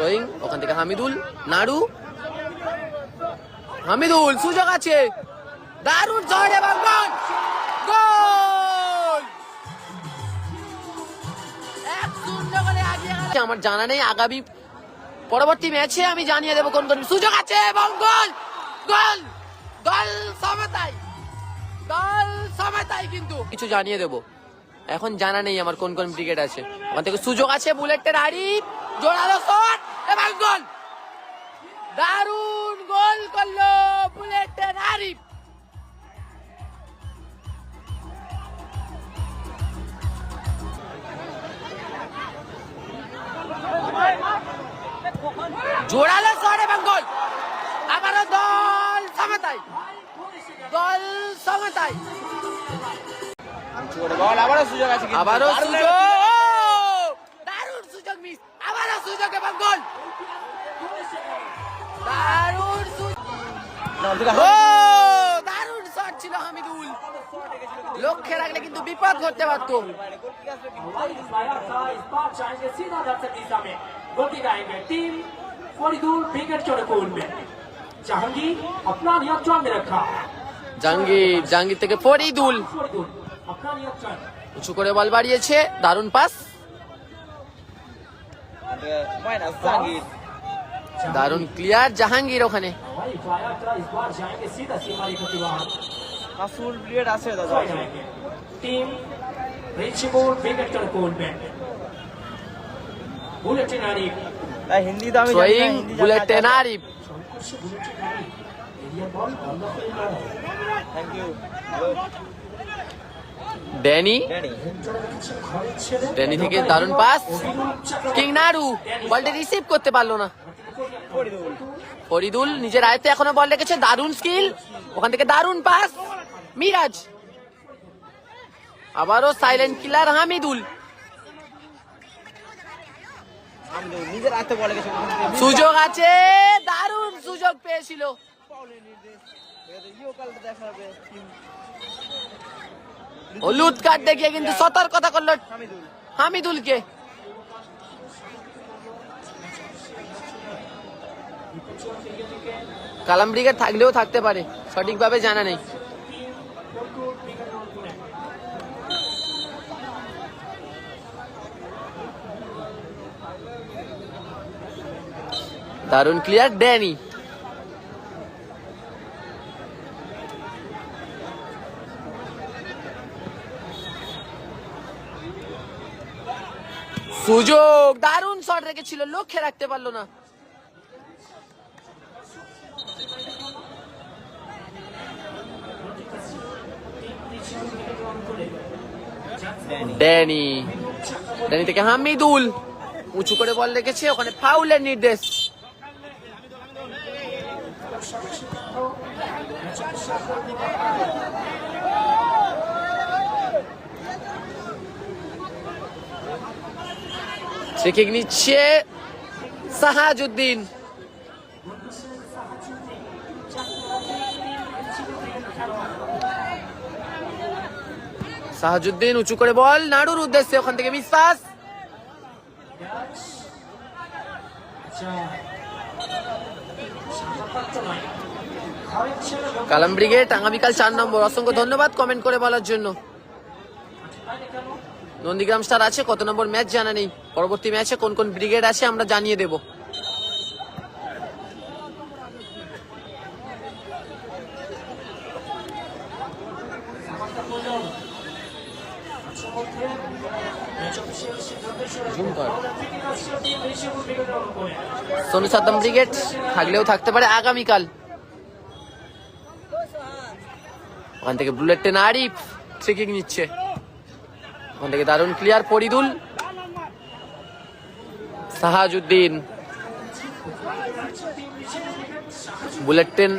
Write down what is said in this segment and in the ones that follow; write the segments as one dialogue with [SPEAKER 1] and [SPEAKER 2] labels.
[SPEAKER 1] Throwing ওখান থেকে হামিদুল নাড়ু হামিদুল, সুযোগ আছে। দারুণ জয় এবং গোল গোল। আমার জানা নেই, আগামী পরবর্তী ম্যাচে আমি জানিয়ে দেবো কোন কোন সুযোগ আছে এবং গোল গোল গোল সমতাই। গোল সমতাই কিন্তু। কিছু জানিয়ে দেবো। এখন জানা নেই আমার কোন কোন ব্রিগেড আছে। ওখান থেকে সুযোগ আছে বুলেটের হাড়ি। জোড়ালো শট। এবং গোল। দারুণ গোল করল আবারও
[SPEAKER 2] সুযোগ আছে কিন্তু।
[SPEAKER 1] আবারও
[SPEAKER 2] দারুণ
[SPEAKER 1] সুযোগ
[SPEAKER 2] একটা-
[SPEAKER 1] দারুণ সুযোগ মিস আবারও সুযোগ এবং গোল দারুণ সুযোগ
[SPEAKER 2] না, দুটো
[SPEAKER 1] ও
[SPEAKER 2] হাত-
[SPEAKER 1] দারুণ শট ছিল হামিদুল লক্ষ্যে রাখলে কিন্তু বিপদ ঘটতে পারতো
[SPEAKER 3] आया था इस बार जाएंगे सीधा दर्शक दिशा में गोटी गाएंगे टीम फरीदुल विकेट चौड़कोल में जहांगीर अपना नियंत्रण में रखा
[SPEAKER 1] জাহাঙ্গীর জাহাঙ্গীর থেকে ফরিদুল
[SPEAKER 3] फरीदुल अपना नियंत्रण
[SPEAKER 1] উঁচু করে বল বাড়িয়েছে দারুণ পাস। দারুণ ক্লিয়ার জাহাঙ্গীর ওখানে।
[SPEAKER 2] Hindi
[SPEAKER 3] Arif
[SPEAKER 2] thank you
[SPEAKER 3] Danny?
[SPEAKER 1] Danny. থেকে দারুণ পাস। কিং নাড়ু বলটা রিসিভ করতে পারল না।
[SPEAKER 2] ফরিদুল।
[SPEAKER 1] নিজের আয়ত্তে এখনও বল রেখেছে দারুণ স্কিল ওখান থেকে দারুণ পাস। মিরাজ। আবারও সাইলেন্ট কিলার হামিদুল। সুযোগ আছে দারুণ সুযোগ পেয়েছিল।
[SPEAKER 2] দেখা।
[SPEAKER 1] হলুদ কার্ড দেখিয়ে কিন্তু সতর্কতা করল
[SPEAKER 2] হামিদুল।
[SPEAKER 1] হামিদুলকে। কালাম ব্রিগেড থাকলেও থাকতে পারে সঠিকভাবে জানা নেই। দারুণ ক্লিয়ার ড্যানি। সুযোগ। দারুণ শট রেখেছিল লক্ষ্যে রাখতে পারল না।
[SPEAKER 2] ড্যানি।
[SPEAKER 1] ড্যানি ড্যানি থেকে হামিদুল। উঁচু করে বল রেখেছে ওখানে ফাউলের নির্দেশ। ফ্রিকিক নিচ্ছে সাহাজুদ্দিন। সাহাজুদ্দিন উঁচু করে বল, নাড়ুর উদ্দেশ্যে ওখান থেকে বিশ্বাস কালাম ব্রিগেড, আগামীকাল চার নম্বর। অসংখ্য ধন্যবাদ কমেন্ট করে বলার জন্য। নন্দীগ্রাম স্টার আছে, কত নম্বর ম্যাচ জানা নেই। পরবর্তী ম্যাচে কোন কোন ব্রিগেড আছে আমরা জানিয়ে দেব। সোনু সাদ্দাম ব্রিগেড থাকলেও থাকতে পারে আগামীকাল। ওখান থেকে বুলেট টেন আরিফ ট্রিকিং নিচ্ছে। ওখান থেকে দারুণ
[SPEAKER 3] clear Faridul Sahajuddin. Bullet final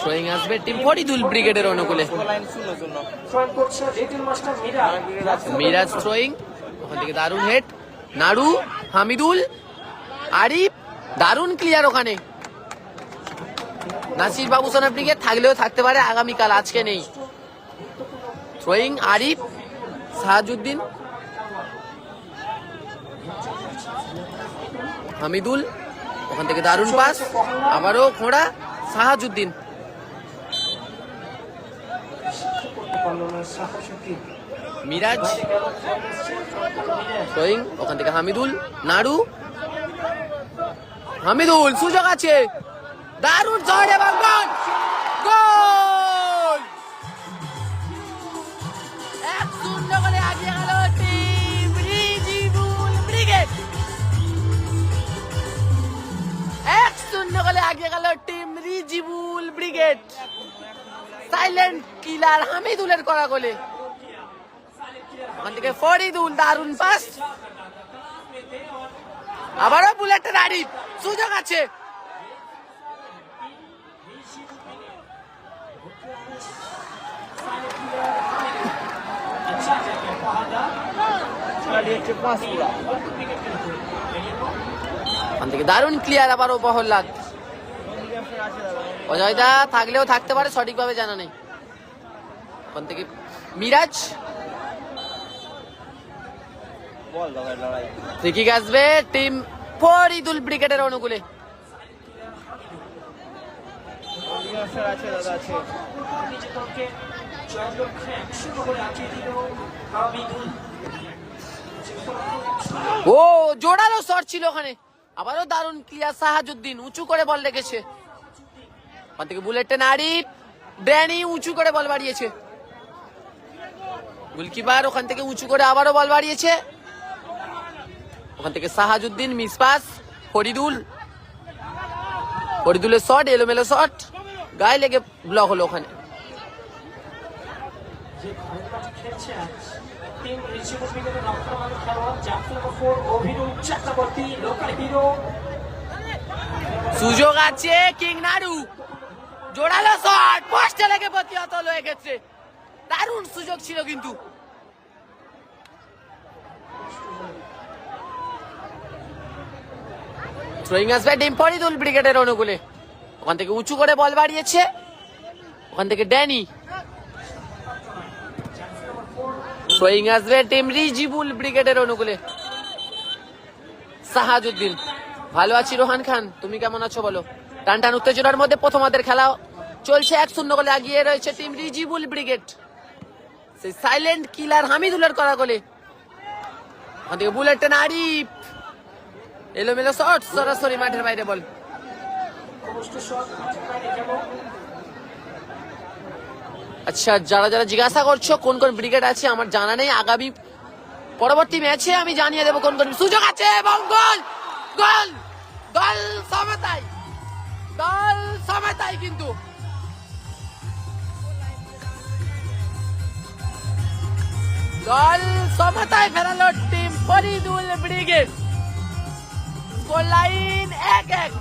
[SPEAKER 1] throwing আসবে টিম ব্রিগেডের অনুকূলে। মিরাজ ওখান থেকে হেড নাড়ু হামিদুল, আরিফ, দারুণ ক্লিয়ার ওখানে। নাসির বাবু সোনা ব্রিগেড থাকলেও থাকতে পারে, আগামীকাল, আজকে নেই। থ্রোয়িং আরিফ সাহাজুদ্দিন, হামিদুল, ওখান থেকে দারুণ পাস, আবারও খোঁড়া সাহাজুদ্দিন। মিরাজ ওখান থেকে হামিদুল, নাড়ু, হামিদুল, সুযোগ আছে। দারুণ শট এবং গোল! গোল! এক শূন্য করে আগিয়ে গেল টিম রিজিবুল ব্রিগেড। এক শূন্য করে আগিয়ে গেল team Rijibul brigade. Silent killer হামিদুলের করা গোলে। ওখান থেকে ফরিদুল দারুণ পাস আবারও বুলেটের আড়ি সুযোগ আছে।
[SPEAKER 2] পাঁচ
[SPEAKER 1] ওখান থেকে দারুণ ক্লিয়ার আবারও
[SPEAKER 2] আছে
[SPEAKER 1] অজয়দা থাকলেও থাকতে পারে সঠিকভাবে জানা নেই। ওখান থেকে মিরাজ। ফ্রিকিক আসবে টিম ফরিদুল ব্রিগেডের অনুকূলে।
[SPEAKER 2] আছে
[SPEAKER 1] ও, জোরালো শট ছিল ওখানে। আবারও দারুণ ক্লিয়ার সাহাজুদ্দিন, উঁচু করে বল রেখেছে। ওখান থেকে বুলেটে নাড়ি ড্যানি উঁচু করে বল বাড়িয়েছে। গোলকিপার ওখান থেকে উঁচু করে আবারও বল বাড়িয়েছে। ওখান থেকে সাহাজুদ্দিন মিসপাস ফরিদুল। ফরিদুলের শট এলোমেলো শট গায়ে লেগে ব্লক হলো ওখানে। সুযোগ আছে, কিং নাড়ু জোরালো শট পোস্টে লেগে প্রতিহত হয়ে গেছে। দারুণ সুযোগ ছিল কিন্তু। থ্রোয়িং আসবে টিম ফরিদুল ব্রিগেডের অনুকূলে। ওখান থেকে উঁচু করে বল বাড়িয়েছে। ওখান থেকে ড্যানি থ্রোয়িং আসবে টিম রিজিবুল ব্রিগেডের অনুকূলে। সাহাজুদ্দিন, ভালো আছি রোহান খান, তুমি কেমন আছো বলো? টান টান উত্তেজনার মধ্যে প্রথমাদের খেলা চলছে, এক শূন্য গোলে এগিয়ে রয়েছে টিম রিজিবুল ব্রিগেড সেই সাইলেন্ট কিলার হামিদুলের করা গোলে। থেকে বুলেট আরিফ এলোমেলো শট সরাসরি মাঠের বাইরে বল
[SPEAKER 3] অবশ্য শট মাঠের বাইরে গেল
[SPEAKER 1] আচ্ছা যারা যারা জিজ্ঞাসা করছ কোন কোন ব্রিগেড আছে, আমার জানা নেই। আগামী পরবর্তী ম্যাচে আমি জানিয়ে দেবো কোন কোন সুযোগ আছে, এবং গোল! গোল! গোল সমতাই গোল সমতাই কিন্তু। গোল সমতায় ফেরালো team Faridul brigade. Score line এক এক।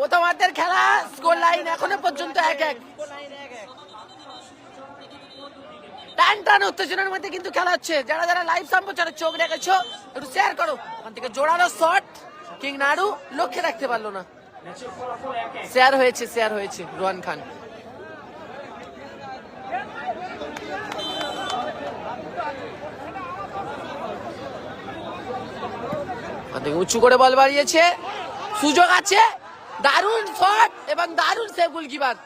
[SPEAKER 1] প্রথমার্ধের খেলা স্কোর লাইন এখনও পর্যন্ত এক এক। টান টান উত্তেজনার মধ্যে কিন্তু খেলা হচ্ছে। যারা যারা লাইভ সম্প্রচারে চোখ রেখেছো, একটু শেয়ার করো। ওখান থেকে জোরালো শট কিং নাড়ু লক্ষ্যে রাখতে পারল না। শেয়ার হয়েছে শেয়ার হয়েছে, রোহান খান। উঁচু করে বল বাড়িয়েছে। সুযোগ আছে। দারুণ শট এবং দারুণ সেভ গোলকিপার।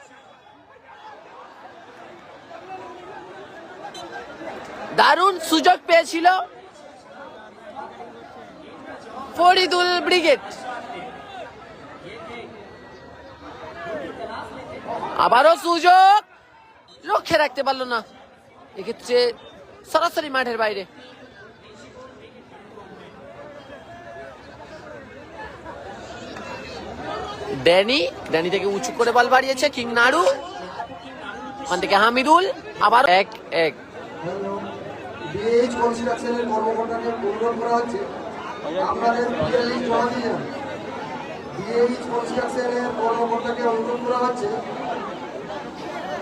[SPEAKER 1] দারুণ সুযোগ পেয়েছিল ফরিদুল ব্রিগেড। আবারও সুযোগ। লক্ষ্যে রাখতে পারল না। এক্ষেত্রে সরাসরি মাঠের বাইরে। ড্যানি ড্যানি থেকে উঁচু করে বল বাড়িয়েছে কিং নাড়ু ওখান থেকে হামিদুল আবার এক এক।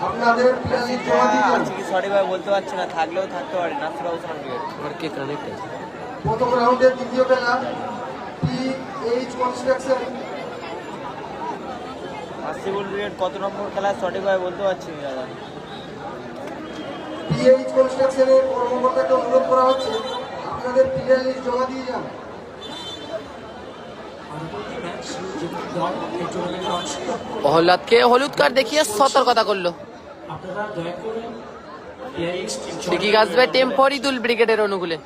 [SPEAKER 4] আপনাদের
[SPEAKER 2] সঠিকভাবে বলতে পারছি না থাকলেও থাকতে পারে নাসির বাবু সামনে
[SPEAKER 1] কে কানেক্ট
[SPEAKER 4] প্রথম রাউন্ডের দ্বিতীয় খেলা কনস্ট্রাকশন
[SPEAKER 2] নাসিবুল ব্রিগেড কত নম্বর খেলা সঠিকভাবে বলতে পারছি না দাদা।
[SPEAKER 4] ডিএইচ কনস্ট্রাকশনের কর্মকর্তাকে অনুরোধ করা হচ্ছে আপনাদের প্লেয়ার লিস্ট জমা দিয়ে যান।
[SPEAKER 3] দল
[SPEAKER 1] প্রহ্লাদকে হলুদ কার্ড দেখিয়ে সতর্কতা করল। ঠিকই আসবে টিম ফরিদুল ব্রিগেডের অনুকূলে।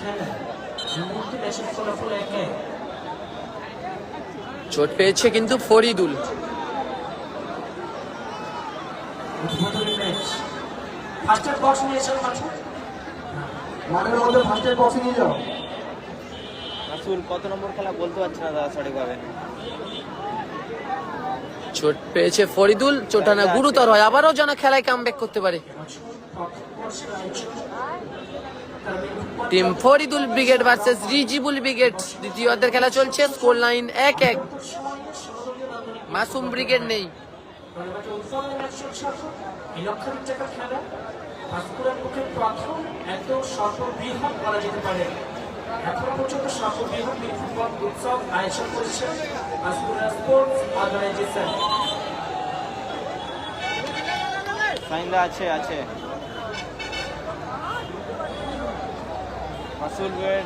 [SPEAKER 3] খেলা
[SPEAKER 1] চোট পেয়েছে কিন্তু ফরিদুল।
[SPEAKER 2] কত নম্বর খেলা বলতে পারছি না দাদা সঠিকভাবে?
[SPEAKER 1] চোট পেয়েছে ফরিদুল চোটানা গুরুতর হয়। আবারও যেন খেলায় কামব্যাক করতে পারে। Team Faridul brigade versus Rijibul brigade দ্বিতীয় খেলা চলছে, স্কোর লাইন এক এক। মাসুম ব্রিগেড নেই।
[SPEAKER 2] আছে আছে। বেড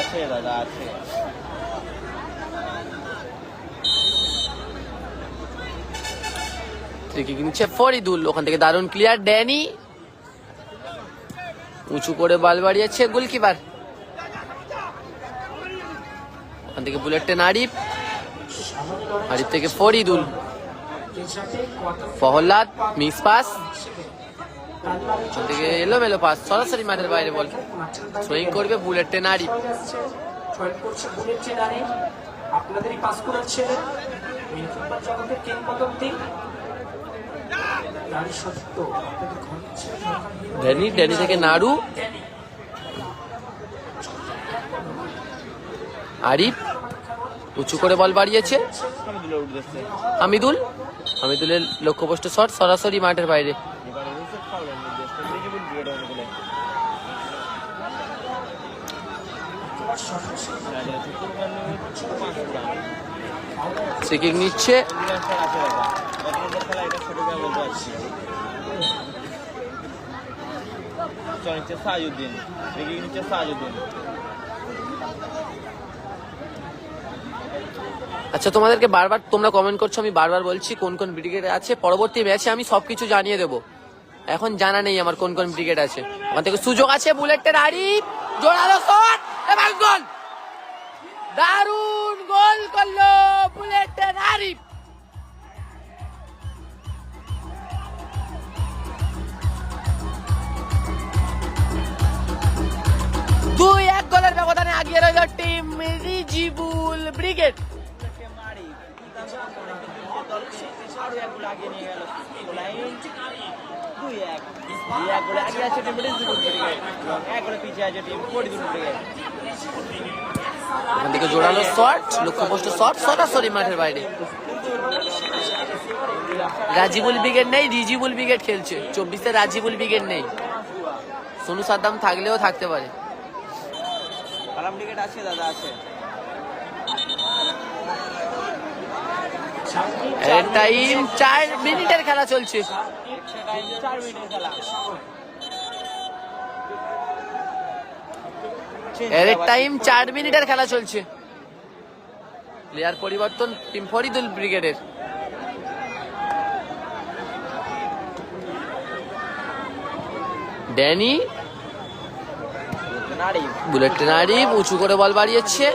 [SPEAKER 2] আছে, দাদা, আছে।
[SPEAKER 1] ওখান থেকে ক্লিয়ার ড্যানি, উঁচু করে বল বাড়িয়েছে গোলকিপার ওখান থেকে বুলেট টেন আরিফ। আরিফ থেকে ফরিদুল। প্রহ্লাদ মিস পাস থেকে এলোমেলো পাস সরাসরি মাঠের বাইরে বল। থ্রোয়িং করবে বুলেট টেন আরিফ
[SPEAKER 3] জয়েন করছে বুলেট চেনারি আপনাদেরই পাস করার ছেলে ফুটবল জগতের কিংবদন্তি।
[SPEAKER 1] ড্যানি ড্যানি থেকে নাড়ু আরিফ উঁচু করে বল বাড়িয়েছে।
[SPEAKER 2] আমি দিলে উঠতেছে
[SPEAKER 1] হামিদুল হামিদুলের লক্ষ্যপষ্ট শট সরাসরি মাঠের বাইরে। ফ্রিকিক নিচ্ছে।
[SPEAKER 2] নিচ্ছে নিচ্ছে
[SPEAKER 1] আচ্ছা তোমাদেরকে বারবার তোমরা কমেন্ট করছ আমি বারবার বলছি কোন কোন ব্রিগেড আছে। পরবর্তী ম্যাচে আমি সবকিছু জানিয়ে দেবো। এখন জানা নেই আমার কোন কোন ব্রিগেড আছে। ওখান থেকে সুযোগ আছে বুলেটের আরিফ জোরালো শট। এবং গোল। দারুণ গোল করল বুলেটের আরিফ দুই এক গোলের ব্যবধানে আগিয়ে রইল টিম রিজিবুল ব্রিগেড।
[SPEAKER 2] আরও নিয়ে গেল। ব্রিগেড
[SPEAKER 1] ওখান থেকে জোরালো শট লক্ষ্যপষ্ট শট সরাসরি মাঠের বাইরে। রাজিবুল ব্রিগেড নেই রিজিবুল ব্রিগেড খেলছে। চব্বিশে রাজিবুল ব্রিগেড নেই। সোনু সাদ্দাম থাকলেও থাকতে পারে।
[SPEAKER 2] আছে দাদা আছে।
[SPEAKER 1] টাইম চার মিনিটের খেলা চলছে।
[SPEAKER 2] এক্সট্রা টাইম চার মিনিটের খেলা।
[SPEAKER 1] এর টাইম চার মিনিটের খেলা চলছে। প্লেয়ার পরিবর্তন টিম ফরিদুল ব্রিগেডের। ড্যানি বুলেট ট্রেনারি উঁচু করে বল বাড়িয়েছে।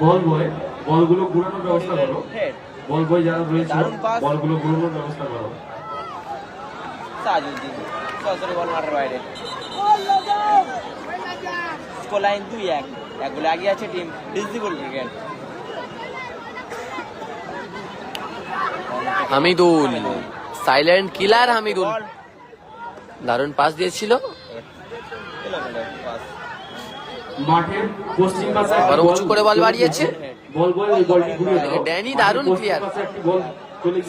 [SPEAKER 2] বল
[SPEAKER 5] বয় বলগুলো ঘুরানোর ব্যবস্থা করো। বল বয় যারা রয়েছে বলগুলো ঘুরানোর ব্যবস্থা করো।
[SPEAKER 2] সাজউদ্দিন সরাসরি বল মাঠের বাইরে। স্কোর লাইন দুই এক। এক গোলে আগিয়ে আছে
[SPEAKER 1] team Hamidul silent killer
[SPEAKER 2] Hamidul.
[SPEAKER 1] দারুণ পাস দিয়েছিল।
[SPEAKER 5] মাঠের পশ্চিম পাশে
[SPEAKER 1] উঁচু করে বল বাড়িয়েছে। ড্যানি দারুণ
[SPEAKER 5] গিয়েছে।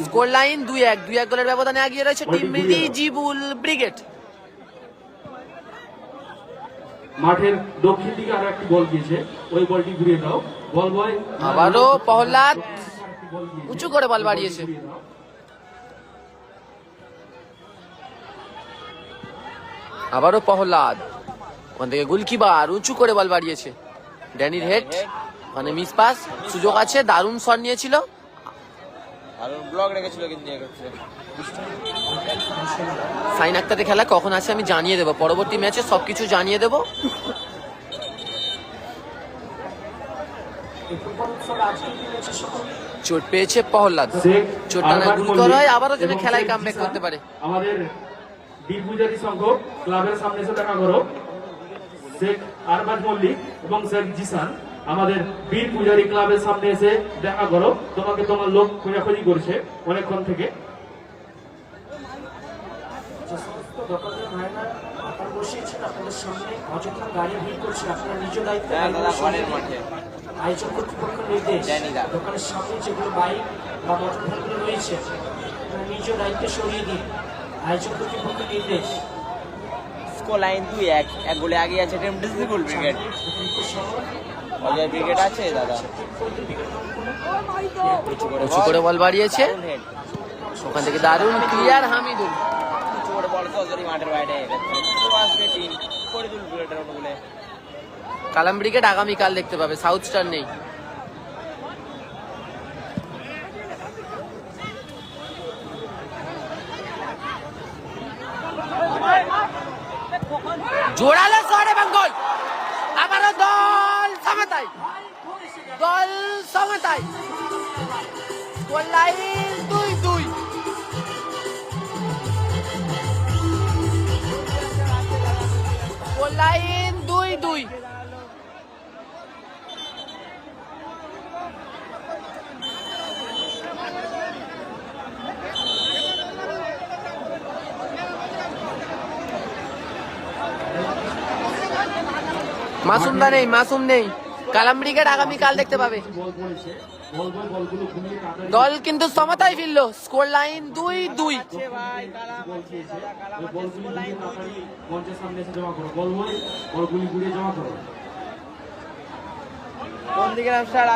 [SPEAKER 1] স্কোর লাইন দুই এক দুই এক গোলের ব্যবধানে আগিয়ে রয়েছে টিম রিজিবুল ব্রিগেড।
[SPEAKER 5] মাঠের দক্ষিণ দিকে আরও একটি বল গিয়েছে। ওই বলটি ঘুরিয়ে দাও। বল বয়
[SPEAKER 1] আবারও প্রহ্লাদ উঁচু করে বল বাড়িয়েছে। আবারও প্রহ্লাদ। ওখান থেকে গোলকিপার উঁচু করে বল বাড়িয়েছে। ড্যানির হেড। মানে মিস পাস সুযোগ আছে দারুণ শট নিয়েছিল।
[SPEAKER 2] ব্লক রেখেছিল কিন্তু
[SPEAKER 1] সাইন আক্তারের খেলা কখন আছে আমি জানিয়ে দেবো পরবর্তী ম্যাচে সবকিছু জানিয়ে দেবো। চোট পেয়েছে প্রহ্লাদ।
[SPEAKER 5] শেখ
[SPEAKER 1] চোটটা না
[SPEAKER 5] আরমান
[SPEAKER 1] গুরুতর হয় আবারও যেন খেলায় কামব্যাক করতে পারে।
[SPEAKER 5] আমাদের বীর পূজারী সংঘ ক্লাবের সামনে এসে দেখা করো। শেখ আরবাজ মল্লিক এবং শেখ জিসান। আমাদের বীর পূজারী ক্লাবের সামনে এসে দেখা করো। তোমাকে তোমার লোক খোঁজাখুঁজি করছে অনেকক্ষণ থেকে।
[SPEAKER 3] আপনাদের সামনে অযথা গাড়ি ভিড় করছে আপনারা নিজ দায়িত্বে কর্তৃপক্ষের নির্দেশ। দোকানের সামনে যেগুলো বাইক বা রয়েছে নিজ দায়িত্বে সরিয়ে দিন আয়োজক কর্তৃপক্ষের নির্দেশ
[SPEAKER 2] লাইন দুই এক এক গোলে আগে আছে ডিসিবল ব্রিগেড অজয় ব্রিগেড আছে দাদা? উঁচু করে
[SPEAKER 1] বল বাড়িয়েছে? ওখান থেকে দারুণ ক্লিয়ার হামিদুল।
[SPEAKER 2] উঁচু করে বল সরাসরি মাঠের বাইরে আসবে টিম করে তুল অনুকূলে
[SPEAKER 1] কালাম ব্রিগেড আগামীকাল দেখতে পাবে সাউথ স্টার নেই জোরালো শট এবং গোল আবারও দল সমতাই দল গোল লাইন? দুই দুই। লাইন? দুই দুই। মাসুমদা নেই মাসুম নেই। কালাম ব্রিগেড আগামীকাল দেখতে পাবে। দল কিন্তু সমতায় ফিরলো। স্কোর লাইন দুই দুই।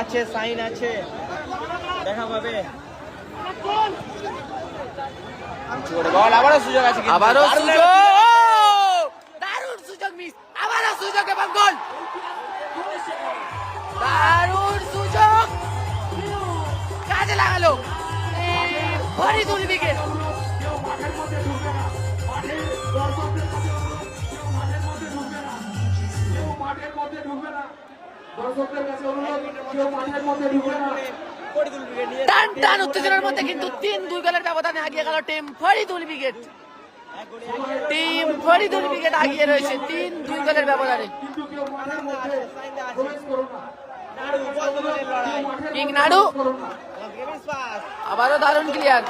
[SPEAKER 2] আছে? সাইন আছে। দেখা পাবে। আবারও সুযোগ আছে
[SPEAKER 1] আবারও সুযোগ
[SPEAKER 2] একটা-
[SPEAKER 1] দারুণ সুযোগ মিস আবারও সুযোগ এবং গোল দারুণ সুযোগ কাজে লাগালো এই ফরিদুল উইকেট
[SPEAKER 3] কেউ মাঠের মধ্যে ঢুকবে না মাঠের দর্শকদের কাছে অনুরোধ কেউ মাঠের মধ্যে ঢুকবে না কেউ মাঠের মধ্যে ঢুকবে না দর্শকদের কাছে অনুরোধ কেউ মাঠের মধ্যে ঢুকবে না
[SPEAKER 2] করে তুল ব্রিগেড নিয়ে
[SPEAKER 1] টান টান উত্তেজনার মধ্যে কিন্তু তিন দুই গোলের ব্যবধানে আগিয়ে গেল
[SPEAKER 2] team Faridul wicket
[SPEAKER 1] team Faridul wicket আগিয়ে রয়েছে তিন দুই গোলের ব্যবধানে। কিং নাড়ু। আবারও দারুণ ক্লিয়ার।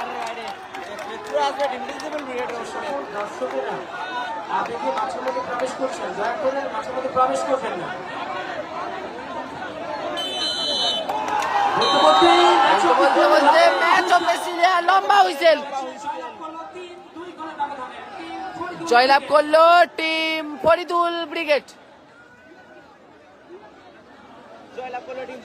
[SPEAKER 1] জয়লাভ করল টিম ফরিদুল ব্রিগেড।
[SPEAKER 2] জয়লাভ করল টিম